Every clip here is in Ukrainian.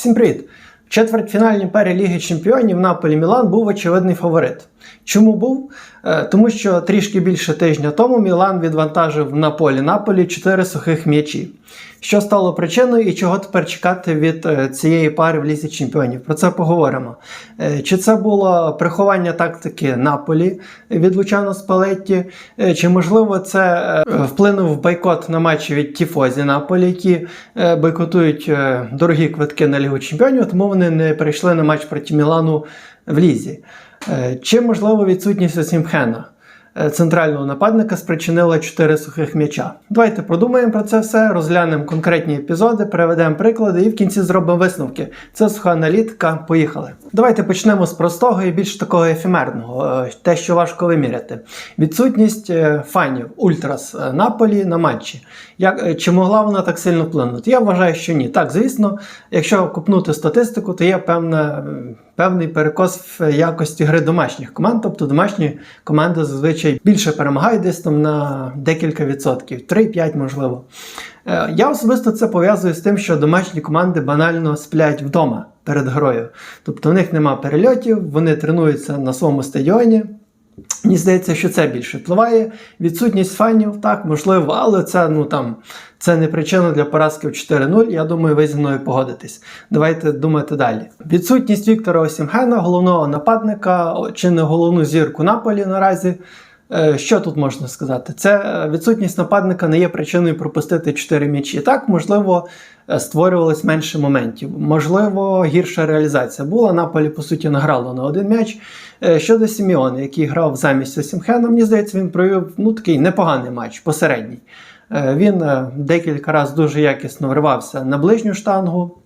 Всім привіт! Четвертьфінальній парі Ліги Чемпіонів Наполі Мілан був очевидний фаворит. Чому був? Е, Тому що трішки більше тижня тому Мілан відвантажив на полі Наполі 4 сухих м'ячі. Що стало причиною і чого тепер чекати від е, цієї пари в Лізі Чемпіонів? Про це поговоримо. Е, Чи це було приховання тактики Наполі від Лучано Спалетті, чи можливо це вплинув бойкот на матчі від Тіфозі Наполі, які бойкотують дорогі квитки на Лігу Чемпіонів, тому вони не перейшли на матч проти Мілану в Лізі. Е, Чи можливо відсутність Осімхена? Е, Центрального нападника спричинила 4 сухих м'яча. Давайте продумаємо про це все, розглянемо конкретні епізоди, переведемо приклади і в кінці зробимо висновки. Це суха аналітика. Поїхали. Давайте почнемо з простого і більш такого ефемерного, е, те, що важко виміряти. Відсутність е, фанів Ультрас Наполі на матчі. Як, чи могла вона так сильно вплинути? Я вважаю, що ні. Так, звісно, якщо купнути статистику, то є певна, певний перекос в якості гри домашніх команд. Тобто домашні команди зазвичай більше перемагають десь там на декілька відсотків, 3-5 можливо. Е, Я особисто це пов'язую з тим, що домашні команди банально сплять вдома перед грою. Тобто в них нема перельотів, вони тренуються на своєму стадіоні. Мені здається, що це більше впливає. Відсутність фанів, так, можливо, але це, ну, там, це не причина для поразки в 4-0. Я думаю, ви зі мною погодитесь. Давайте думати далі. Відсутність Віктора Осімхена, головного нападника, чи не головну зірку Наполі наразі. Е, Що тут можна сказати? Це е, відсутність нападника не є причиною пропустити 4 м'ячі. Так, можливо, е, створювалось менше моментів. Можливо, гірша реалізація була. Наполі, по суті, награло на один м'яч. Щодо Сіміони, який грав замість Осімхена, мені здається, він провів ну, такий непоганий матч, посередній. Він декілька разів дуже якісно вривався на ближню штангу.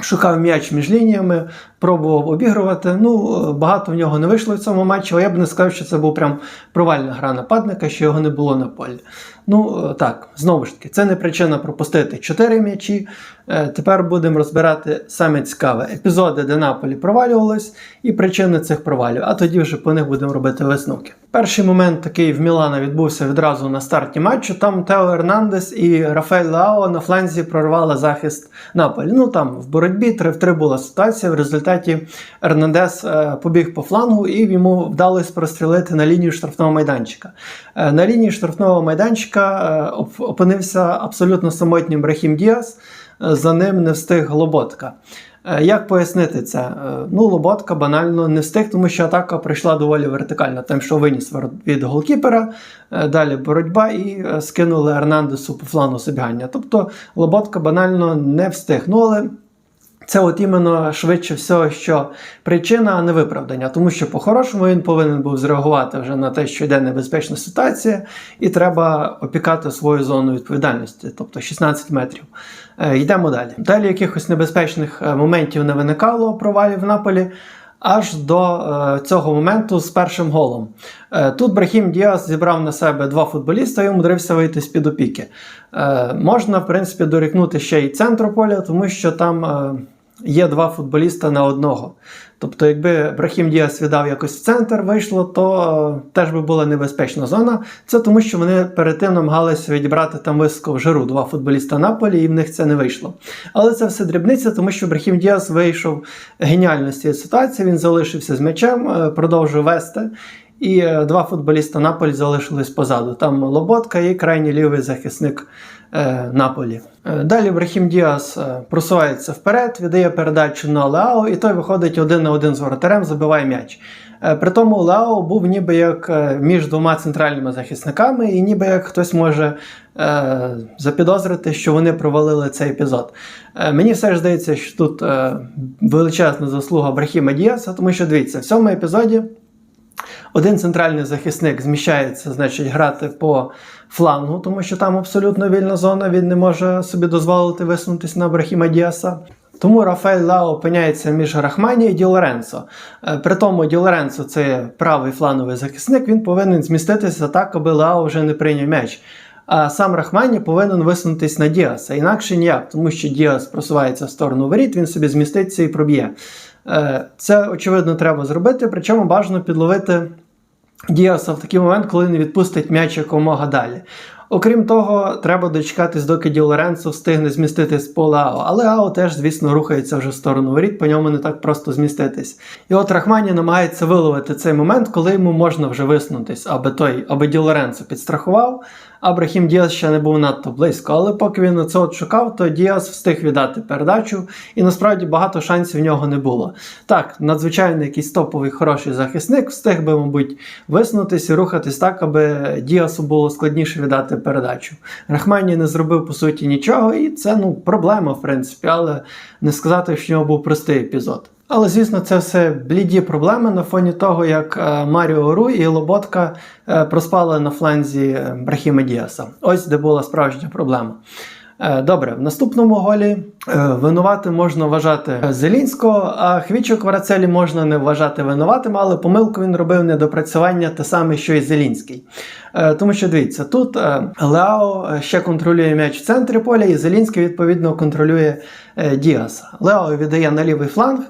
Шукав м'яч між лініями, пробував обігрувати. Ну, е, багато в нього не вийшло в цьому матчі, але я б не сказав, що це був прям провальна гра нападника, що його не було на полі. Ну, е, так, знову ж таки, це не причина пропустити 4 м'ячі. Е, Тепер будемо розбирати саме цікаве епізоди, де Наполі провалювалось, і причини цих провалів, а тоді вже по них будемо робити висновки. Перший момент такий в Мілана відбувся відразу на старті матчу. Там Тео Ернандес і Рафаель Лао на фланзі прорвали захист Наполі. Ну там в боротьбі 3 в 3 була ситуація. В результаті Ернандес е, побіг по флангу і йому вдалося прострілити на лінію штрафного майданчика. Е, на лінії штрафного майданчика е, опинився абсолютно самотнім Рахім Діас. За ним не встиг Лоботка. Як пояснити це? Ну, Лоботка банально не встиг, тому що атака прийшла доволі вертикально. Там що виніс від голкіпера, далі боротьба і скинули Ернандесу по флану забігання. Тобто Лоботка банально не встиг. Ну, але це от іменно швидше всього, що причина, а не виправдання. Тому що по-хорошому він повинен був зреагувати вже на те, що йде небезпечна ситуація, і треба опікати свою зону відповідальності, тобто 16 метрів. Е, йдемо далі. Далі якихось небезпечних е, моментів не виникало провалів в Наполі. Аж до е, цього моменту з першим голом. Е, тут Брахім Діас зібрав на себе два футболіста і умудрився вийти з під опіки. Е, можна, в принципі, дорікнути ще й центру поля, тому що там е, є два футболіста на одного. Тобто, якби Брахім Діас віддав якось в центр, вийшло, то е, теж би була небезпечна зона. Це тому, що вони перед тим намагалися відібрати там високо в жиру два футболіста Наполі, і в них це не вийшло. Але це все дрібниця, тому що Брахім Діас вийшов геніально з цієї ситуації. Він залишився з м'ячем, е, продовжив вести. І е, два футболіста Наполі залишились позаду. Там Лоботка і крайній лівий захисник е, Наполі. Е, Далі Брахім Діас просувається вперед, віддає передачу на Леао, і той виходить один на один з воротарем, забиває м'яч. При тому Леао був ніби як між двома центральними захисниками, і ніби як хтось може е, запідозрити, що вони провалили цей епізод. Е, Мені все ж здається, що тут е, величезна заслуга Брахіма Діаса, тому що дивіться, в цьому епізоді. Один центральний захисник зміщається, значить, грати по флангу, тому що там абсолютно вільна зона, він не може собі дозволити висунутися на Брахіма Діаса. Тому Рафаель Лао опиняється між Рахмані і Ді Лоренцо. Е, При тому Ді це правий фланговий захисник, він повинен зміститися так, аби Лао вже не прийняв м'яч. А сам Рахмані повинен висунутись на Діаса. Інакше ніяк, тому що Діас просувається в сторону воріт, він собі зміститься і проб'є. Е, Це, очевидно, треба зробити, причому бажано підловити Діаса в такий момент, коли не відпустить м'яч якомога далі. Окрім того, треба дочекатись, доки Ді Лоренцо встигне зміститись з поля Ао. Але Ао теж, звісно, рухається вже в сторону воріт, по ньому не так просто зміститись. І от Рахмані намагається виловити цей момент, коли йому можна вже виснутись, аби той, аби Ді Лоренцо підстрахував, а Брахім Діас ще не був надто близько. Але поки він на це от шукав, то Діас встиг віддати передачу, і насправді багато шансів в нього не було. Так, надзвичайно якийсь топовий хороший захисник, встиг би, мабуть, виснутись і рухатись так, аби Діасу було складніше віддати передачу. Рахмані не зробив по суті нічого, і це ну проблема, в принципі, але не сказати, що в нього був простий епізод. Але, звісно, це все бліді проблеми на фоні того, як е, Маріо Ру і Лоботка е, проспали на фланзі е, Брахіма Діаса. Ось де була справжня проблема. Добре, в наступному голі винуватим можна вважати Зелінського, а Хвічу Кварацелі можна не вважати винуватим, але помилку він робив недопрацювання те саме, що і Зелінський. Тому що дивіться, тут Лео ще контролює м'яч в центрі поля, і Зелінський відповідно контролює Діаса. Лео віддає на лівий фланг.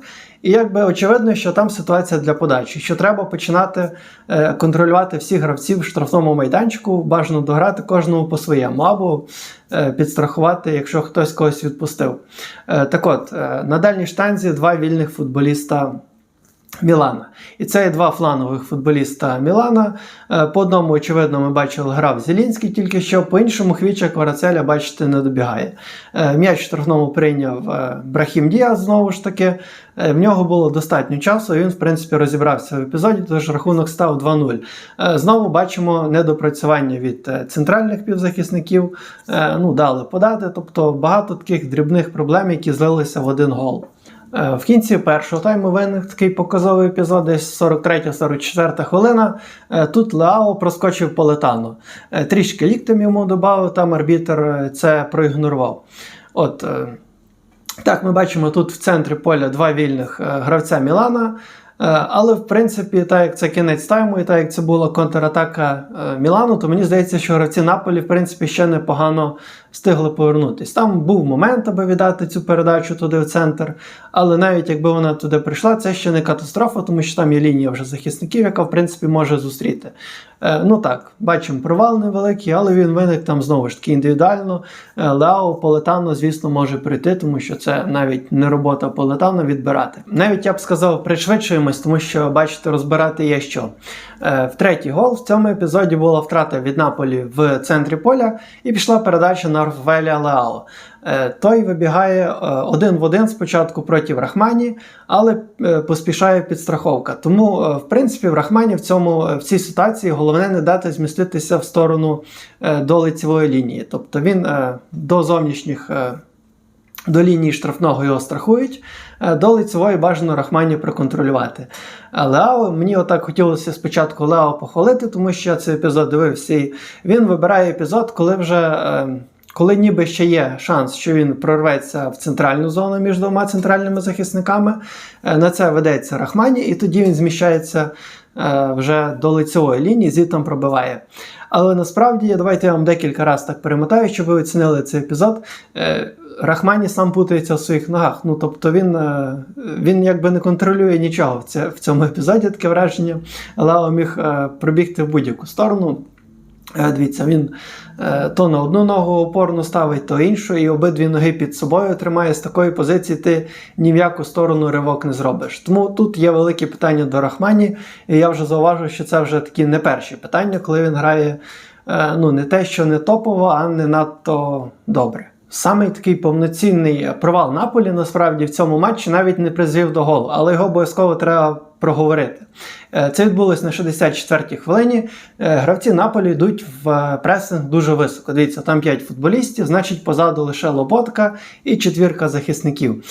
І якби очевидно, що там ситуація для подачі, що треба починати е, контролювати всіх гравців в штрафному майданчику, бажано дограти кожному по своєму, або е, підстрахувати, якщо хтось когось відпустив. Е, так от, на дальній штанзі два вільних футболіста. Мілана. І це є два фланових футболіста Мілана. Е, По одному, очевидно, ми бачили, грав Зелінський, тільки що по іншому Хвіча Кварацеля, бачите, не добігає. Е, М'яч штрафному прийняв е, Брахім Діас, знову ж таки. В нього було достатньо часу, і він, в принципі, розібрався в епізоді, тож рахунок став 2-0. Е, Знову бачимо недопрацювання від центральних півзахисників. Ну, дали подати, тобто багато таких дрібних проблем, які злилися в один гол. Е, В кінці першого тайму виник такий показовий епізод, десь 43-44 хвилина. Е, Тут Леао проскочив по летану. Е, Трішки ліктем йому додав, там арбітер це проігнорував. От, так, ми бачимо тут в центрі поля два вільних гравця Мілана. Але в принципі, так як це кінець тайму, і так як це була контратака Мілану, то мені здається, що гравці Наполі, в принципі, ще непогано встигли повернутись. Там був момент, аби віддати цю передачу туди в центр. Але навіть якби вона туди прийшла, це ще не катастрофа, тому що там є лінія вже захисників, яка в принципі може зустріти. Е, Ну так, бачимо, провал невеликий, але він виник там знову ж таки індивідуально. Е, Лео Полетано, звісно, може прийти, тому що це навіть не робота Полетано відбирати. Навіть я б сказав, пришвидшуємось, тому що бачите, розбирати є що. Е, В третій гол в цьому епізоді була втрата від Наполі в центрі поля і пішла передача на Рафаеля Леао. Е, Той вибігає е, один в один спочатку проти Рахмані, але е, поспішає підстраховка. Тому, е, в принципі, в Рахмані в цьому в цій ситуації головне не дати зміститися в сторону до лицевої лінії. Тобто він до зовнішніх. До лінії штрафного його страхують, до лицевої бажано Рахмані проконтролювати. А Лео, мені отак хотілося спочатку Лео похвалити, тому що я цей епізод дивився. Він вибирає епізод, коли вже. Коли ніби ще є шанс, що він прорветься в центральну зону між двома центральними захисниками, е, на це ведеться Рахмані, і тоді він зміщається е, вже до лицевої лінії, звідти пробиває. Але насправді, давайте я вам декілька разів так перемотаю, щоб ви оцінили цей епізод. Е, Рахмані сам путається в своїх ногах. Ну тобто він, він якби не контролює нічого в, цьому епізоді, таке враження. Лео міг пробігти в будь-яку сторону. Е, Дивіться, він е, то на одну ногу опорно ставить, то іншу, і обидві ноги під собою тримає з такої позиції, ти ні в яку сторону ривок не зробиш. Тому тут є великі питання до Рахмані, і я вже зауважу, що це вже такі не перші питання, коли він грає е, ну, не те, що не топово, а не надто добре. Самий такий повноцінний провал Наполі насправді в цьому матчі навіть не призвів до голу, але його обов'язково треба проговорити. Е, Це відбулось на 64-й хвилині. Е, Гравці Наполі йдуть в е, пресинг дуже високо. Дивіться, там 5 футболістів, значить позаду лише Лоботка і четвірка захисників.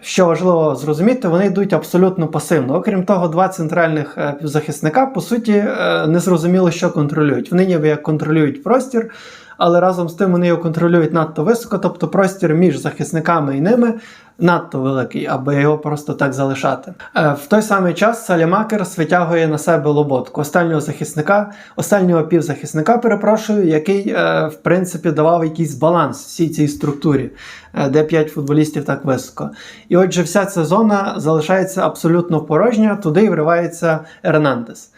Що важливо зрозуміти, вони йдуть абсолютно пасивно. Окрім того, два центральних півзахисника, по суті, не зрозуміло, що контролюють. Вони ніби як контролюють простір, але разом з тим вони його контролюють надто високо, тобто простір між захисниками і ними надто великий, аби його просто так залишати. Е, В той самий час Салімакерс витягує на себе лоботку останнього захисника, останнього півзахисника, перепрошую, який е, в принципі давав якийсь баланс всій цій структурі, е, де 5 футболістів так високо. І отже, вся ця зона залишається абсолютно порожня, туди й вривається Ернандес.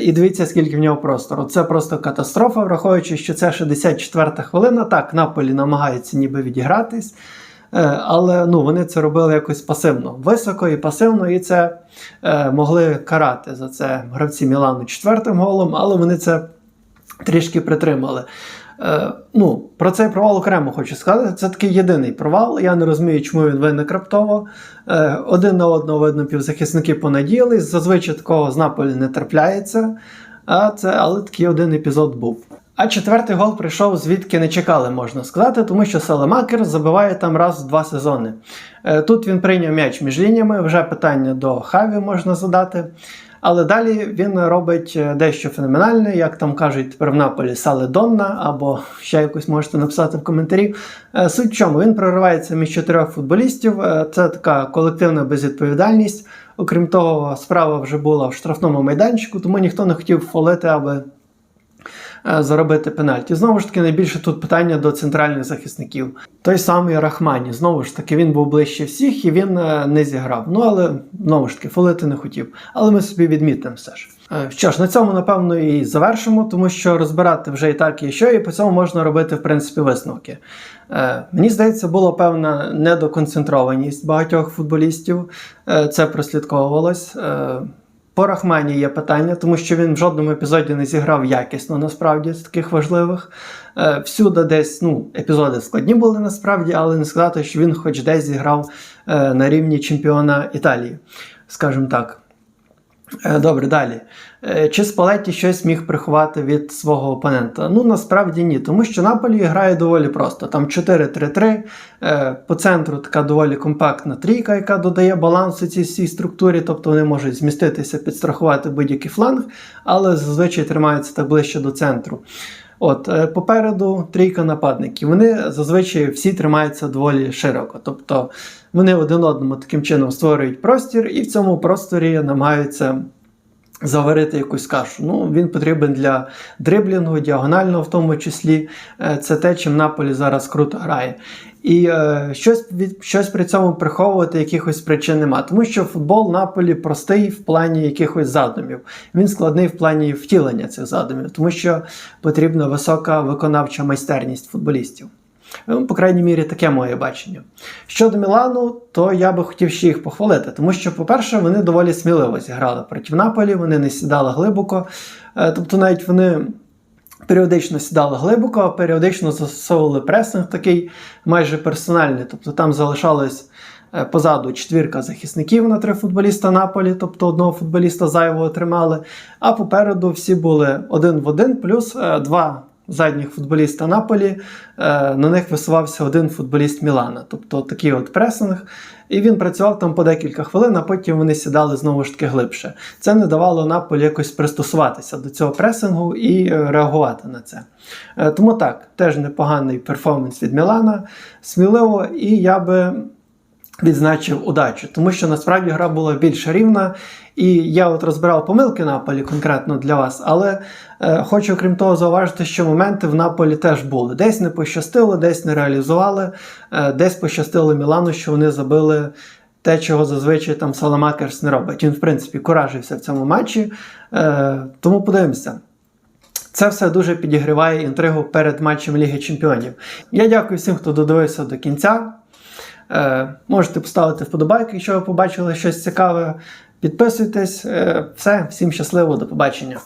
І дивіться, скільки в нього простору. Це просто катастрофа, враховуючи, що це 64-та хвилина. Так, Наполі намагається ніби відігратись. Е, Але ну, вони це робили якось пасивно, високо і пасивно, і це е, могли карати за це гравці Мілану четвертим голом, але вони це трішки притримали. Е, ну, про цей провал окремо хочу сказати. Це такий єдиний провал. Я не розумію, чому він виник раптово. Е, один на одного видно півзахисники понадіялись. Зазвичай такого з Наполі не трапляється. А це, але такий один епізод був. А четвертий гол прийшов звідки не чекали, можна сказати, тому що Селемакер забиває там раз в два сезони. Е, Тут він прийняв м'яч між лініями, вже питання до Хаві можна задати. Але далі він робить е, дещо феноменальне, як там кажуть тепер в Наполі Саледонна, або ще якось можете написати в коментарі. Е, Суть в чому він проривається між чотирьох футболістів. Це така колективна безвідповідальність. Окрім того, справа вже була в штрафному майданчику, тому ніхто не хотів фолити, аби заробити пенальті. Знову ж таки, найбільше тут питання до центральних захисників. Той самий Рахмані, знову ж таки, він був ближче всіх і він е, не зіграв. Ну але знову ж таки, фолити не хотів. Але ми собі відмітимо все ж. Е, Що ж, на цьому напевно і завершимо, тому що розбирати вже і так, і що, і по цьому можна робити в принципі висновки. Е, Мені здається, була певна недоконцентрованість багатьох футболістів. Е, Це прослідковувалось. Е, По Рахмані є питання, тому що він в жодному епізоді не зіграв якісно, насправді, з таких важливих. Е, Всюди десь ну, епізоди складні були насправді, але не сказати, що він хоч десь зіграв е, на рівні чемпіона Італії, скажімо так. Е, Добре, далі. Е, Чи Спалетті щось міг приховати від свого опонента? Ну, насправді ні, тому що Наполі грає доволі просто. Там 4-3-3, е, по центру така доволі компактна трійка, яка додає балансу цій всій структурі, тобто вони можуть зміститися, підстрахувати будь-який фланг, але зазвичай тримаються так ближче до центру. От, е, попереду трійка нападників. Вони зазвичай всі тримаються доволі широко. Тобто вони один одному таким чином створюють простір, і в цьому просторі намагаються заварити якусь кашу. Ну, він потрібен для дриблінгу, діагонального в тому числі. Е, Це те, чим Наполі зараз круто грає. І е, щось, від, щось при цьому приховувати якихось причин нема. Тому що футбол Наполі простий в плані якихось задумів. Він складний в плані втілення цих задумів, тому що потрібна висока виконавча майстерність футболістів. Ну, по крайній мірі, таке моє бачення. Щодо Мілану, то я би хотів ще їх похвалити, тому що, по-перше, вони доволі сміливо зіграли проти Наполі, вони не сідали глибоко. Е, Тобто, навіть вони періодично сідали глибоко, а періодично застосовували пресинг такий майже персональний. Тобто там залишалось е, позаду четвірка захисників на три футболіста Наполі, тобто одного футболіста зайвого тримали. А попереду всі були один в один, плюс е, два задніх футболіста Наполі. е, На них висувався один футболіст Мілана. Тобто такий от пресинг. І він працював там по декілька хвилин, а потім вони сідали знову ж таки глибше. Це не давало Наполі якось пристосуватися до цього пресингу і е, реагувати на це. Е, Тому так, теж непоганий перформанс від Мілана, сміливо, і я би відзначив удачу, тому що насправді гра була більш рівна. І я от розбирав помилки Наполі конкретно для вас, але е, хочу, крім того, зауважити, що моменти в Наполі теж були. Десь не пощастило, десь не реалізували, е, десь пощастило Мілану, що вони забили те, чого зазвичай там Саламакерс не робить. Він, в принципі, куражився в цьому матчі. Е, тому подивимося. Це все дуже підігріває інтригу перед матчем Ліги Чемпіонів. Я дякую всім, хто додивився до кінця. Е, можете поставити вподобайки, якщо ви побачили щось цікаве. Підписуйтесь. Е, все, всім щасливо, до побачення.